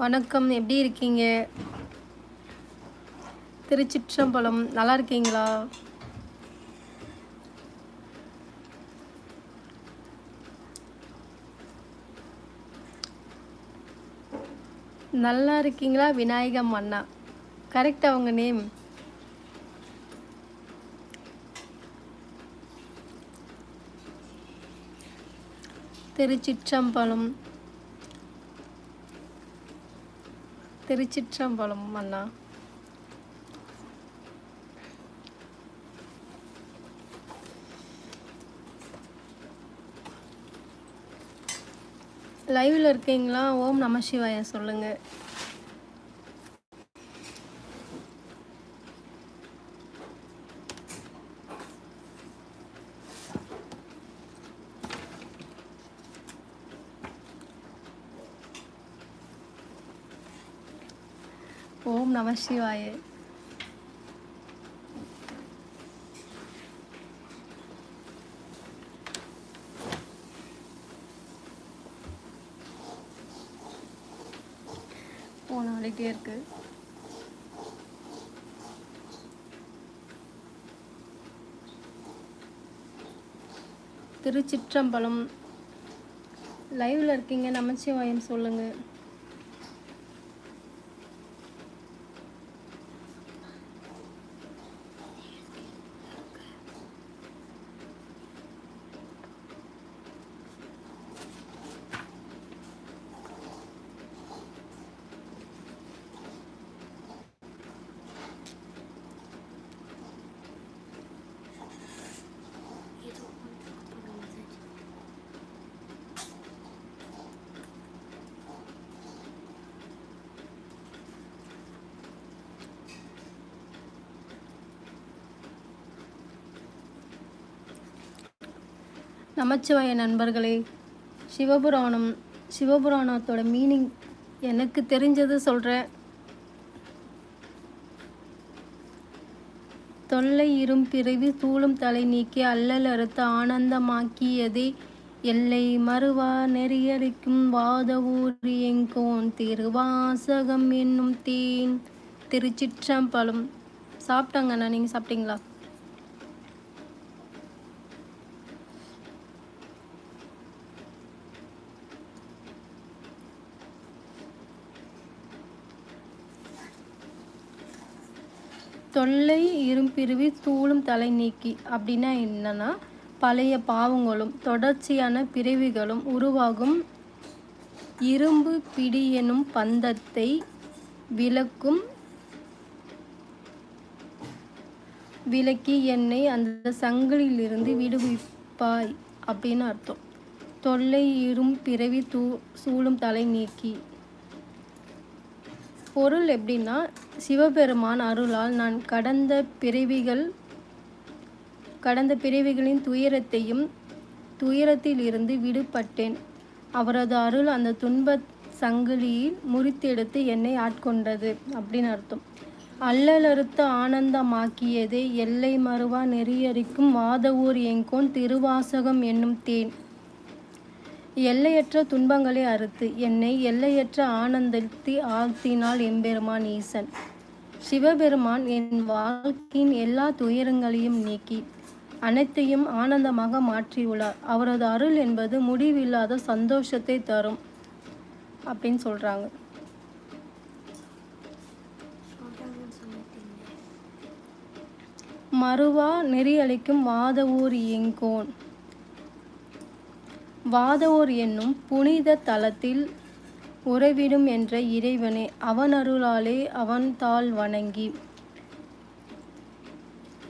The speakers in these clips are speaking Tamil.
வணக்கம் எப்படி இருக்கீங்க? திருச்சிற்றம்பலம் நல்லா இருக்கீங்களா? நல்லா இருக்கீங்களா? விநாயகம் அண்ணா கரெக்ட் அவங்க நேம் திருச்சிற்றம்பலம். திருச்சிற்றம்பலம் அண்ணா. லைவில் இருக்கீங்களா? ஓம் நம சிவாய சொல்லுங்க. ஓம் நம சிவாய. போன ஆடிட்டே இருக்கு. திருச்சிற்றம்பலம். லைவ்ல இருக்கீங்க நமச்சிவாயம் சொல்லுங்க. நமச்சிவாய நண்பர்களே சிவபுராணம் சிவபுராணத்தோட மீனிங் எனக்கு தெரிஞ்சது சொல்கிறேன் தொல்லை இரும் பிறவி தூளும் தலை நீக்கி அல்லல் அறுத்து ஆனந்தமாக்கியதே எல்லை மறுவா நெறியடிக்கும் வாத ஊரியங்கோன் திருவாசகம் என்னும் தேன் திருச்சிற்றம்பலம். சாப்பிட்டாங்கண்ணா நீங்கள் சாப்பிட்டீங்களா? தொல்லை இரும்பிரிவி தூளும் தலை நீக்கி. அப்படின்னா என்னன்னா பழைய பாவங்களும் தொடர்ச்சியான பிறவிகளும் உருவாகும். இரும்பு பிடி எனும் பந்தத்தை விளக்கும் விலக்கி என்னை அந்த சங்கிலிருந்து விடுவிப்பாய் அப்படின்னு அர்த்தம். தொல்லை இரும் பிறவி தூ சூழும் தலை நீக்கி. பொருள் எப்படின்னா சிவபெருமான் அருளால் நான் கடந்த பிறவிகள் கடந்த பிறவிகளின் துயரத்தையும் துயரத்தில் இருந்து விடுபட்டேன். அவரது அருள் அந்த துன்ப சங்கிலியில் முறித்தெடுத்து என்னை ஆட்கொண்டது அப்படின்னு அர்த்தம். அல்லலறுத்த ஆனந்தமாக்கியதே எல்லை மறுவா நெறியறிக்கும் வாதவூர் எங்கோன் திருவாசகம் என்னும் தேன். எல்லையற்ற துன்பங்களை அறுத்து என்னை எல்லையற்ற ஆனந்தத்தை ஆழ்த்தினாள் எம்பெருமான் ஈசன். சிவபெருமான் என் வாழ்க்கையின் எல்லா துயரங்களையும் நீக்கி அனைத்தையும் ஆனந்தமாக மாற்றியுள்ளார். அவரது அருள் என்பது முடிவில்லாத சந்தோஷத்தை தரும் அப்படின்னு சொல்கிறாங்க மறுவா நெறியளிக்கும் வாதவூர் எங்கோன் வாதவோர் என்னும் புனித தலத்தில் உறைவிடும் என்ற இறைவனே அவன் அருளாலே அவன் தாள் வணங்கி.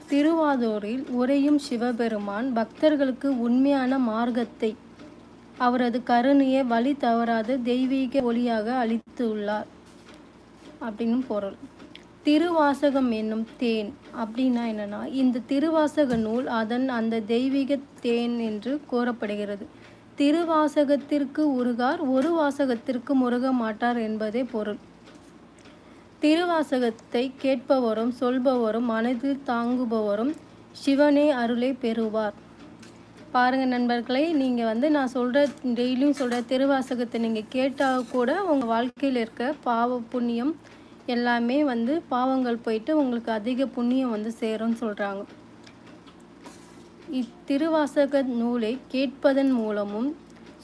திருவாதூரில் உறையும் சிவபெருமான் பக்தர்களுக்கு உண்மையான மார்க்கத்தை அவரது கருணையை வழி தவறாத தெய்வீக ஒளியாக அளித்துள்ளார் அப்படின்னு பொருள். திருவாசகம் என்னும் தேன் அப்படின்னா என்னன்னா இந்த திருவாசக நூல் அதன் அந்த தெய்வீக தேன் என்று கூறப்படுகிறது. திருவாசகத்திற்கு உருகார் ஒரு வாசகத்திற்கு முருக மாட்டார் என்பதே பொருள். திருவாசகத்தை கேட்பவரும் சொல்பவரும் மனதில் தாங்குபவரும் சிவனே அருளை பெறுவார். பாருங்கள் நண்பர்களே நீங்கள் வந்து நான் சொல்கிற டெய்லியும் சொல்கிற திருவாசகத்தை நீங்கள் கேட்டால் கூட உங்கள் வாழ்க்கையில் இருக்க பாவ புண்ணியம் எல்லாமே வந்து பாவங்கள் போயிட்டு உங்களுக்கு அதிக புண்ணியம் வந்து சேரும்னு சொல்கிறாங்க இத்திருவாசக நூலை கேட்பதன் மூலமும்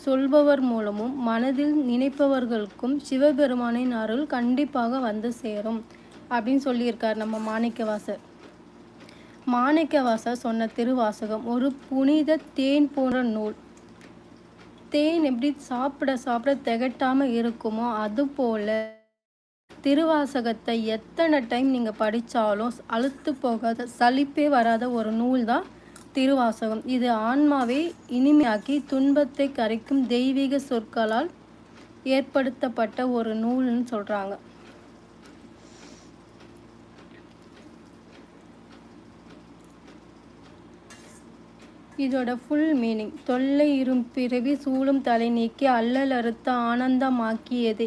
சொல்பவர் மூலமும் மனதில் நினைப்பவர்களுக்கும் சிவபெருமானின் அருள் கண்டிப்பாக வந்து சேரும் அப்படின்னு சொல்லியிருக்கார் நம்ம மாணிக்கவாசர். மாணிக்கவாசர் சொன்ன திருவாசகம் ஒரு புனித தேன் போன்ற நூல். தேன் எப்படி சாப்பிட சாப்பிட திகட்டாமல் இருக்குமோ அதுபோல் திருவாசகத்தை எத்தனை டைம் நீங்கள் படித்தாலும் அழுத்து போகாத சலிப்பே வராத ஒரு நூல் தான் திருவாசகம். இது ஆன்மாவை இனிமையாக்கி துன்பத்தை கரைக்கும் தெய்வீக சொற்களால் ஏற்படுத்தப்பட்ட ஒரு நூல்னு சொல்கிறாங்க இதோட ஃபுல் மீனிங் தொல்லை இரும் பிறவி சூழும் தலை நீக்கி அல்லல் அறுத்த ஆனந்தமாக்கியது.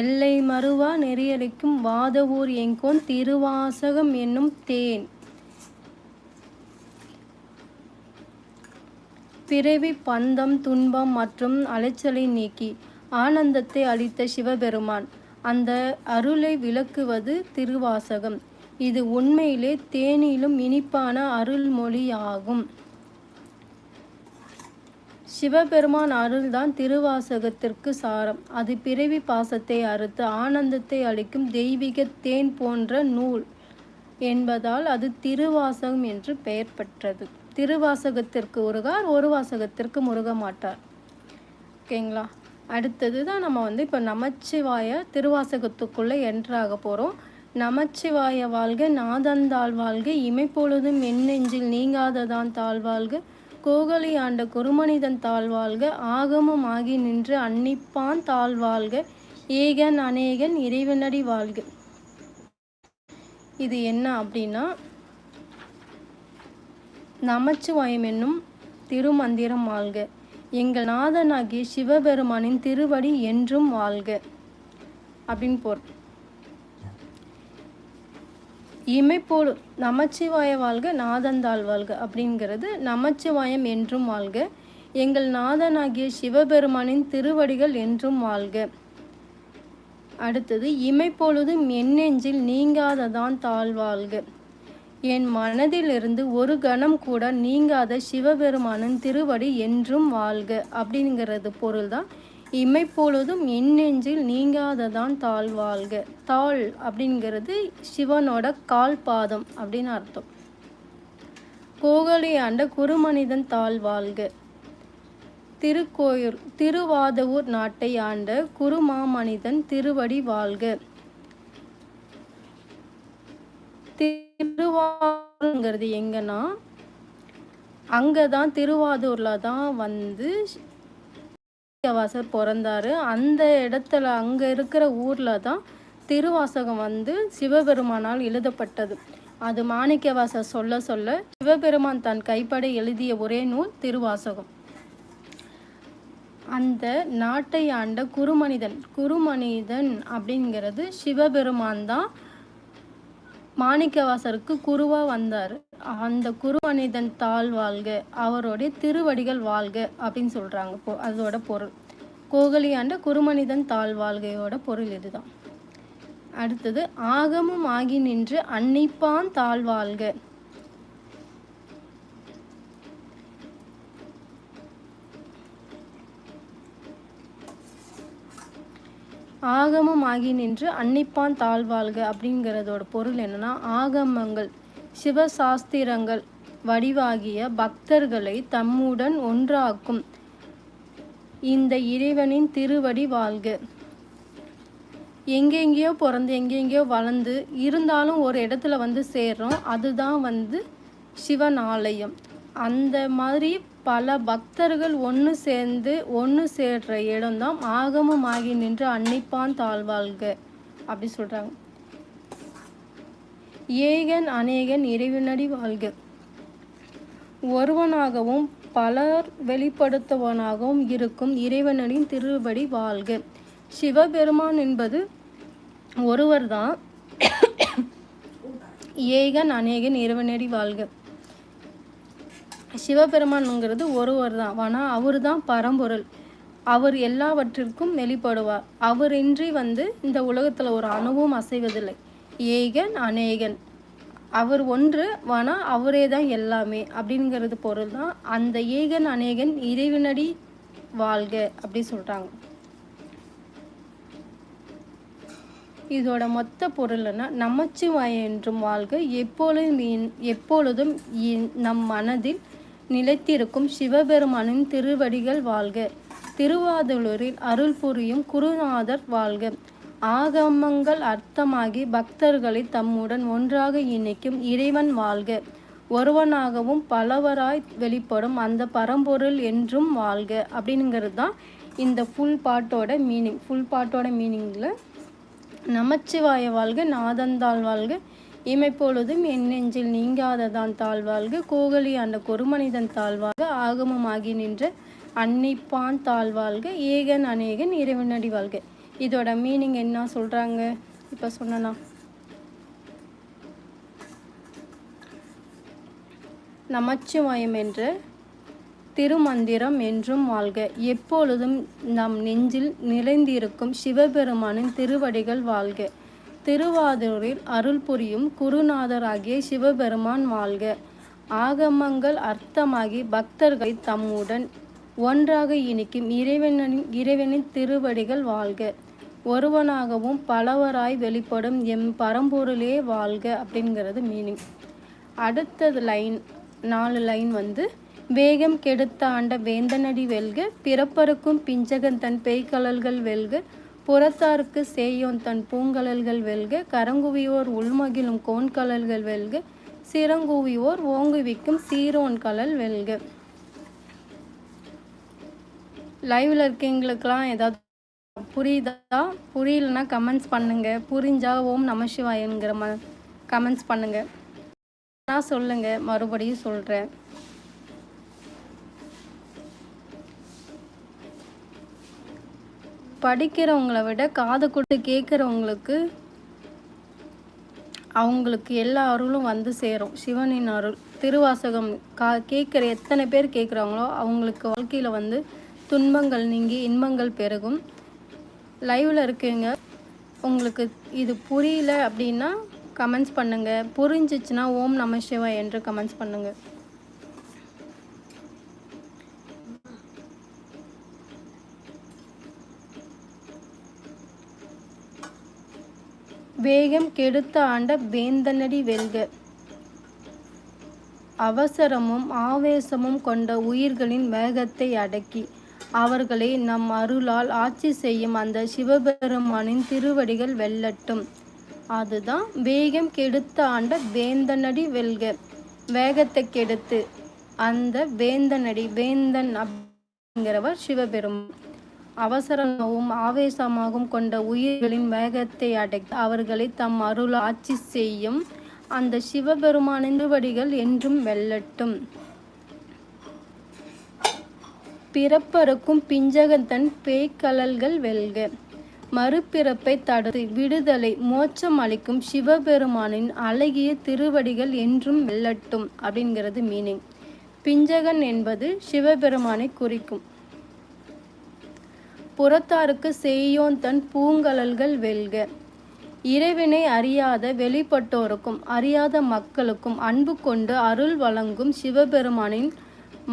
எல்லை மறுவா நெறியளிக்கும் வாதவூர் எங்கோன் திருவாசகம் என்னும் தேன். பிறவி பந்தம் துன்பம் மற்றும் அலைச்சலை நீக்கி ஆனந்தத்தை அளித்த சிவபெருமான். அந்த அருளை விளக்குவது திருவாசகம். இது உண்மையிலே தேனிலும் இனிப்பான அருள்மொழியாகும். சிவபெருமான் அருள்தான் திருவாசகத்திற்கு சாரம். அது பிறவி பாசத்தை அறுத்து ஆனந்தத்தை அளிக்கும் தெய்வீக தேன் போன்ற நூல் என்பதால் அது திருவாசகம் என்று பெயர் பெற்றது. திருவாசகத்திற்கு உருகார் ஒரு வாசகத்திற்கு முருக மாட்டார் ஓகேங்களா? அடுத்தது தான் நம்ம வந்து இப்போ நமச்சிவாய திருவாசகத்துக்குள்ளே என்ட்ராக போகிறோம் நமச்சிவாய வாழ்க நாதந்தாள் வாழ்க இமைப்பொழுதும் எண்ணெஞ்சில் நீங்காததான் தாழ்வாழ்க கோகலி ஆண்ட குருமனிதன் தாழ்வாழ்க ஆகமும் ஆகி நின்று அன்னிப்பான் தாழ்வாழ்க ஏகன் அநேகன் இறைவனடி வாழ்க. இது என்ன அப்படின்னா நமச்சிவாயம் என்னும் திருமந்திரம் வாழ்க. எங்கள் நாதனாகிய சிவபெருமானின் திருவடி என்றும் வாழ்க. அப்படின்னு போர் இமைப்போல் நமச்சிவாய வாழ்க நாதந்தாள் வாழ்க அப்படிங்கிறது நமச்சிவாயம் என்றும் வாழ்க. எங்கள் நாதனாகிய சிவபெருமானின் திருவடிகள் என்றும் வாழ்க. அடுத்தது இமைப்பொழுதும் எண்ணெஞ்சில் நீங்காததான் தாழ்வாழ்க. என் மனதிலிருந்து ஒரு கணம் கூட நீங்காத சிவபெருமானின் திருவடி என்றும் வாழ்க அப்படிங்கிறது பொருள் தான் இமைப்பொழுதும் என் நெஞ்சில் நீங்காததான் தாழ் வாழ்க. தாழ் அப்படிங்கிறது சிவனோட கால் பாதம் அப்படின்னு அர்த்தம். கோகலி ஆண்ட குருமனிதன் தாழ் வாழ்க. திருக்கோயூர் திருவாதவூர் நாட்டை ஆண்ட குருமாமனிதன் திருவடி வாழ்க. திருவாரூருங்கிறது எங்கன்னா அங்கே தான் திருவாதூரில் தான் வந்து வாசர் பிறந்தார். அந்த இடத்துல அங்கே இருக்கிற ஊரில் தான் திருவாசகம் வந்து சிவபெருமானால் எழுதப்பட்டது. அது மாணிக்கவாசர் சொல்ல சொல்ல சிவபெருமான் தன் கைப்பட எழுதிய ஒரே நூல் திருவாசகம். அந்த நாட்டை ஆண்ட குருமனிதன் குருமனிதன் அப்படிங்கிறது சிவபெருமான் தான் மாணிக்கவாசருக்கு குருவா வந்தார். அந்த குரு மனிதன் தாழ் வாழ்க அவருடைய திருவடிகள் வாழ்க அப்படின்னு சொல்கிறாங்க பொ அதோட பொருள். கோகலியாண்ட குருமனிதன் தாழ் வாழ்கையோட பொருள் இதுதான். அடுத்தது ஆகமும் ஆகி நின்று அன்னிப்பான் தாழ் வாழ்க. ஆகமம் ஆகி நின்று அன்னிப்பான் தாழ்வாழ்க அப்படிங்கிறதோட பொருள் என்னன்னா ஆகமங்கள் சிவசாஸ்திரங்கள் வடிவாகிய பக்தர்களை தம்முடன் ஒன்றாக்கும். இந்த இறைவனின் திருவடி வாழ்க. எங்கெங்கேயோ பிறந்து எங்கெங்கேயோ வளர்ந்து இருந்தாலும் ஒரு இடத்துல வந்து சேர்றோம். அதுதான் வந்து சிவன் ஆலயம். அந்த மாதிரி பல பக்தர்கள் ஒன்று சேர்ந்து ஒன்று சேர்ற இடம்தான் ஆகமம் ஆகி நின்று அன்னிப்பான் தாழ்வாழ்க. அப்படி சொல்கிறாங்க ஏகன் அநேகன் இறைவனடி வாழ்க. ஒருவனாகவும் பலர் வெளிப்படுத்துவனாகவும் இருக்கும் இறைவனின் திருபடி வாழ்க. சிவபெருமான் என்பது ஒருவர்தான். ஏகன் அநேகன் இறைவனடி வாழ்க. சிவபெருமானுங்கிறது ஒருவர் தான். ஆனால் அவர் தான் பரம்பொருள். அவர் எல்லாவற்றிற்கும் வெளிப்படுவார். அவரின்றி வந்து இந்த உலகத்தில் ஒரு அணுவும் அசைவதில்லை. ஏகன் அநேகன். அவர் ஒன்று ஆனால் அவரே தான் எல்லாமே அப்படிங்கிறது பொருள் தான். அந்த ஏகன் அநேகன் இறைவனடி வாழ்க அப்படி சொல்கிறாங்க இதோட மொத்த பொருள்னா நமச்சிவாய என்றும் வாழ்க. எப்பொழுதும் எப்பொழுதும் நம் மனதில் நிலைத்திருக்கும் சிவபெருமானின் திருவடிகள் வாழ்க. திருவாதூரில் அருள் புரியும் குருநாதர் வாழ்க. ஆகமங்கள் அர்த்தமாகி பக்தர்களை தம்முடன் ஒன்றாக இணைக்கும் இறைவன் வாழ்க. ஒருவனாகவும் பலவராய் வெளிப்படும் அந்த பரம்பொருள் என்றும் வாழ்க. அப்படிங்கிறது தான் இந்த ஃபுல் பாட்டோட மீனிங் ஃபுல் பாட்டோட மீனிங்கில் நமச்சிவாய வாழ்க நாதந்தாள் வாழ்க இமைப்பொழுதும் என் நெஞ்சில் நீங்காததான் தாழ்வாழ்க. கோகலி அந்த கொருமனிதன் தாழ்வாக ஆகமமாகி நின்ற அன்னிப்பான் தாழ்வாழ்க. ஏகன் அநேகன் இறைவனடி வாழ்க. இதோட மீனிங் என்ன சொல்கிறாங்க இப்போ சொன்னா நமச்சிவாயம் என்ற திருமந்திரம் என்றும் வாழ்க. எப்பொழுதும் நம் நெஞ்சில் நிறைந்திருக்கும் சிவபெருமானின் திருவடிகள் வாழ்க. திருவாதூரில் அருள் புரியும் குருநாதராகிய சிவபெருமான் வாழ்க. ஆகமங்கள் அர்த்தமாகி பக்தர்களை தம்முடன் ஒன்றாக இனிக்கும் இறைவனின் இறைவனின் திருவடிகள் வாழ்க. ஒருவனாகவும் பலவராய் வெளிப்படும் எம் பரம்பொருளே வாழ்க அப்படிங்கிறது மீனிங் அடுத்தது லைன் நாலு லைன் வந்து வேகம் கெடுத்த ஆண்ட வேந்தனடி வெல்க பிறப்பருக்கும் பிஞ்சகன் தன் பேய்கலல்கள் வெல்க புறத்தாருக்கு செய்யோன் தன் பூங்கலல்கள் வெல்க கரங்குவியோர் உள்மகிழும் கோன்கலல்கள் வெல்க சிறங்குவியோர் ஓங்குவிக்கும் சீரோன் கலல் வெல்க. லைவில் இருக்கீங்களுக்கெல்லாம் ஏதாவது புரியுதா? புரியலன்னா கமெண்ட்ஸ் பண்ணுங்கள் புரிஞ்சா ஓம் நமசிவாயங்கிற ம கமெண்ட்ஸ் பண்ணுங்கள் நான் சொல்லுங்கள் மறுபடியும் சொல்கிறேன் படிக்கிறவங்களை விட காது கொடுத்து கேட்குறவங்களுக்கு அவங்களுக்கு எல்லா அருளும் வந்து சேரும். சிவனின் அருள் திருவாசகம் கா கேட்குற எத்தனை பேர் கேட்குறாங்களோ அவங்களுக்கு வாழ்க்கையில் வந்து துன்பங்கள் நீங்கி இன்பங்கள் பெருகும். லைவில் இருக்கீங்க. உங்களுக்கு இது புரியல அப்படின்னா கமெண்ட்ஸ் பண்ணுங்கள் புரிஞ்சிச்சுன்னா ஓம் நம சிவா என்று கமெண்ட்ஸ் பண்ணுங்கள் வேகம் கெடுத்த ஆண்ட வேந்தனடி வெல்க. அவசரமும் ஆவேசமும் கொண்ட உயிர்களின் வேகத்தை அடக்கி அவர்களை நம் அருளால் ஆட்சி செய்யும் அந்த சிவபெருமானின் திருவடிகள் வெல்லட்டும். அதுதான் வேகம் கெடுத்த ஆண்ட வேந்தனடி வெல்க. வேகத்தை கெடுத்து அந்த வேந்தனடி வேந்தன் அப்படிங்கிறவர் சிவபெருமான். அவசரமாகவும் ஆவேசமாகவும் கொண்ட உயிர்களின் வேகத்தை அடைத்து அவர்களை தம் அருள் ஆட்சி செய்யும் அந்த சிவபெருமானின் திருவடிகள் என்றும் வெல்லட்டும். பிறப்பறுக்கும் பிஞ்சகத்தன் பேய்க்கலல்கள் வெல்க. மறுபிறப்பை தடுத்து விடுதலை மோட்சம் அளிக்கும் சிவபெருமானின் அழகிய திருவடிகள் என்றும் வெல்லட்டும் அப்படிங்கிறது மீனிங் பிஞ்சகன் என்பது சிவபெருமானை குறிக்கும். புறத்தாருக்கு செய்யோன் தன் பூங்கலல்கள் வெல்க. இறைவனை அறியாத வெளிப்பட்டோருக்கும் அறியாத மக்களுக்கும் அன்பு கொண்டு அருள் வழங்கும் சிவபெருமானின்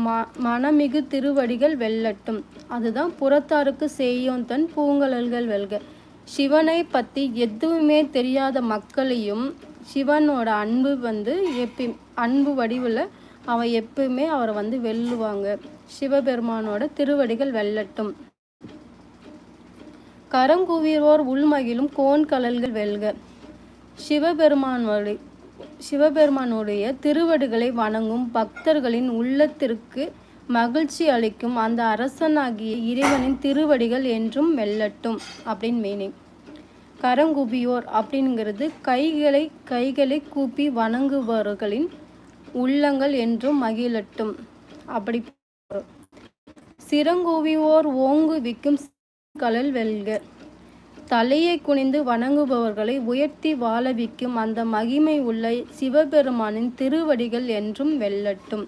ம மனமிகு திருவடிகள் வெல்லட்டும். அதுதான் புறத்தாருக்கு செய்யோன் தன் பூங்கலல்கள் வெல்க. சிவனை பற்றி எதுவுமே தெரியாத மக்களையும் சிவனோட அன்பு வந்து எப்பி அன்பு வடிவில் அவன் எப்பவுமே அவரை வந்து வெல்லுவாங்க. சிவபெருமானோட திருவடிகள் வெல்லட்டும். கரங்குவியோர் உள்மகிழும் கோன் கலல்கள் வெல்க. சிவபெருமானோடு சிவபெருமானுடைய திருவடிகளை வணங்கும் பக்தர்களின் உள்ளத்திற்கு மகிழ்ச்சி அளிக்கும் அந்த அரசனாகிய இறைவனின் திருவடிகள் என்றும் வெல்லட்டும் அப்படின்னு மீனிங் கரங்குபியோர் அப்படிங்கிறது கைகளை கைகளை கூப்பி வணங்குபவர்களின் உள்ளங்கள் என்றும் மகிழட்டும் அப்படி சிறங்குவியோர் ஓங்கு விக்கும் களல் வெல்க. தலையை குனிந்து வணங்குபவர்களை உயர்த்தி வாழவிக்கும் அந்த மகிமை உள்ள சிவபெருமானின் திருவடிகள் என்றும் வெல்லட்டும்.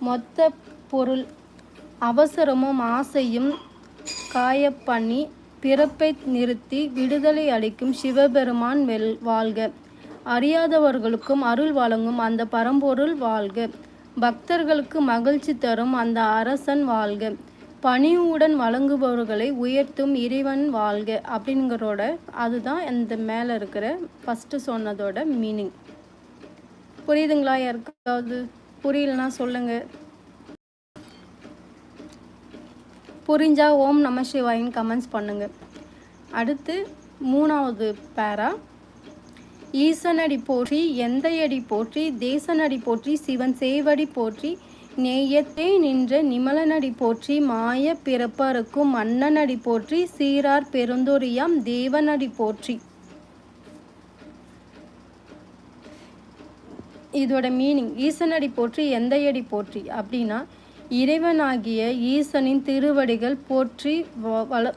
மொத்த பொருள் அவசரமும் ஆசையும் காயப்பண்ணி பிறப்பை நிறுத்தி விடுதலை அளிக்கும் சிவபெருமான் வெல் வாழ்க. அறியாதவர்களுக்கும் அருள் வழங்கும் அந்த பரம்பொருள் வாழ்க. பக்தர்களுக்கு மகிழ்ச்சி தரும் அந்த அரசன் வாழ்க. பணிவுடன் வழங்குபவர்களை உயர்த்தும் இறைவன் வாழ்க அப்படிங்கிறோட அதுதான் இந்த மேலே இருக்கிற ஃபஸ்ட்டு சொன்னதோட மீனிங் புரியுதுங்களா யாருக்காவது? புரியலனா சொல்லுங்கள் புரிஞ்சா ஓம் நம சிவாயின்னு கமெண்ட்ஸ் பண்ணுங்கள் அடுத்து மூணாவது பேரா ஈசனடி போற்றி எந்தையடி போற்றி தேசனடி போற்றி சிவன் சேவடி போற்றி நேயத்தே நின்ற நிமலனடி போற்றி மாய பிறப்பருக்கும் அண்ணனடி போற்றி சீரார் பெருந்தொரியாம் தேவனடி போற்றி. இதோட மீனிங் ஈசனடி போற்றி எந்தையடி போற்றி அப்படின்னா இறைவனாகிய ஈசனின் திருவடிகள் போற்றி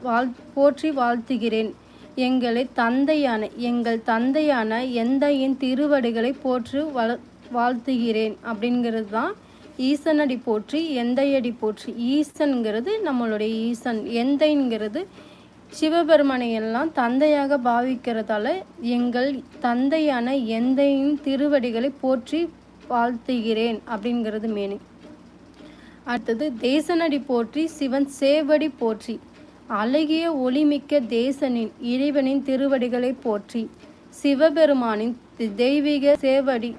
வாழ் போற்றி வாழ்த்துகிறேன். எங்களை தந்தையான எங்கள் தந்தையான எந்தையின் திருவடிகளை போற்று வள வாழ்த்துகிறேன். அப்படிங்கிறது தான் ஈசனடி போற்றி எந்தையடி போற்றி. ஈசன்கிறது நம்மளுடைய ஈசன். எந்தைங்கிறது சிவபெருமனை எல்லாம் தந்தையாக பாவிக்கிறதால எங்கள் தந்தையான எந்தையின் திருவடிகளை போற்றி வாழ்த்துகிறேன் அப்படிங்கிறது மேனி. அடுத்தது தேசனடி போற்றி சிவன் சேவடி போற்றி. அழகிய ஒளிமிக்க தேசனின் இறைவனின் திருவடிகளை போற்றி சிவபெருமானின் தெய்வீக சேவடி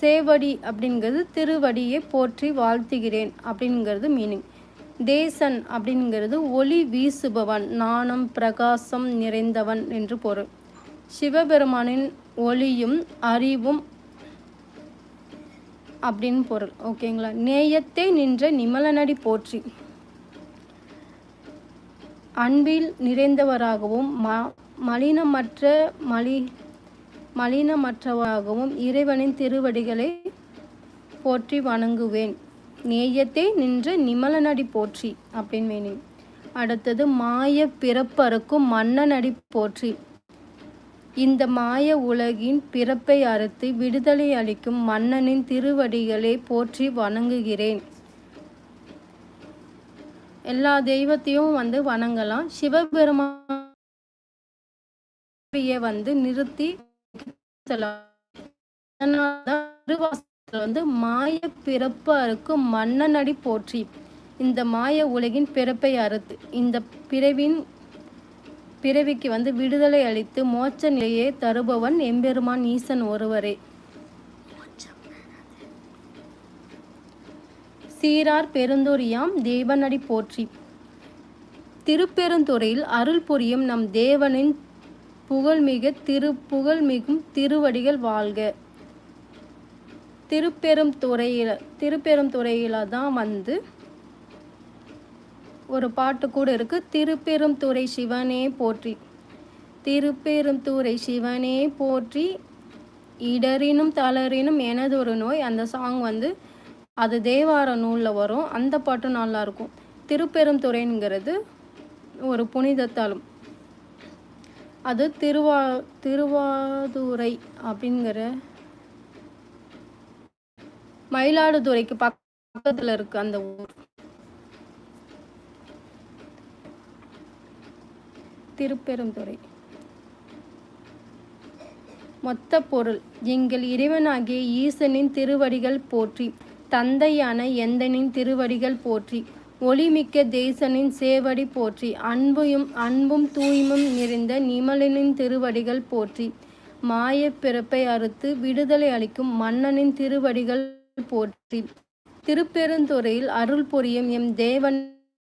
சேவடி அப்படிங்கிறது திருவடியை போற்றி வாழ்த்துகிறேன் அப்படிங்கிறது மீனிங் தேசன் அப்படிங்கிறது ஒளி வீசுபவன் நாணம் பிரகாசம் நிறைந்தவன் என்று பொருள். சிவபெருமானின் ஒளியும் அறிவும் அப்படின்னு பொருள். ஓகேங்களா? நேயத்தை நின்ற நிமலனடி போற்றி. அன்பில் நிறைந்தவராகவும் ம மலினமற்ற மலி மலினமற்றவராகவும் இறைவனின் திருவடிகளை போற்றி வணங்குவேன். நேயத்தை நின்ற நிமலனடி போற்றி அப்படின்னு வேணும் அடுத்தது மாய பிறப்பறுக்கும் மன்னனடி போற்றி. இந்த மாய உலகின் பிறப்பை அறுத்து விடுதலை அளிக்கும் மன்னனின் திருவடிகளை போற்றி வணங்குகிறேன். எல்லா தெய்வத்தையும் வந்து வணங்கலாம். சிவபெருமான் வந்து நிறுத்தி வந்து மாய பிறப்பு அறுக்கும் மன்னனடி போற்றி. இந்த மாய உலகின் பிறப்பை அறுத்து இந்த பிறவின் பிறவிக்கு வந்து விடுதலை அளித்து மோட்ச நிலையை தருபவன் எம்பெருமான் ஈசன் ஒருவரே. சீரார் பெருந்தொரியாம் தேவனடி போற்றி. திருப்பெருந்துறையில் அருள் புரியும் நம் தேவனின் புகழ்மிக திரு புகழ்மிகும் திருவடிகள் வாழ்க. திருப்பெரும் துறையில் திருப்பெரும் துறையில் தான் வந்து ஒரு பாட்டு கூட இருக்குது திருப்பெரும் துறை சிவனே போற்றி. திருப்பெரும் துறை சிவனே போற்றி. இடரினும் தளரினும் எனதொரு நோய். அந்த சாங் வந்து அது தேவார நூலில் வரும். அந்த பாட்டும் நல்லாயிருக்கும் திருப்பெருந்துறைங்கிறது ஒரு புனிதத்தாலும். அது திருவா திருவாதுரை அப்படிங்கிற மயிலாடுதுறைக்கு பக்கத்தில் இருக்குது அந்த ஊர். திருப்பெருந்துறை. மொத்த பொருள். எங்கள் இறைவனாகிய ஈசனின் திருவடிகள் போற்றி தந்தையான எந்தனின் திருவடிகள் போற்றி ஒளிமிக்க தேசனின் சேவடி போற்றி அன்பையும் அன்பும் தூய்மும் நிறைந்த நிமலனின் திருவடிகள் போற்றி மாய பிறப்பை அறுத்து விடுதலை அளிக்கும் மன்னனின் திருவடிகள் போற்றி. திருப்பெருந்துறையில் அருள் புரியும் எம் தேவன்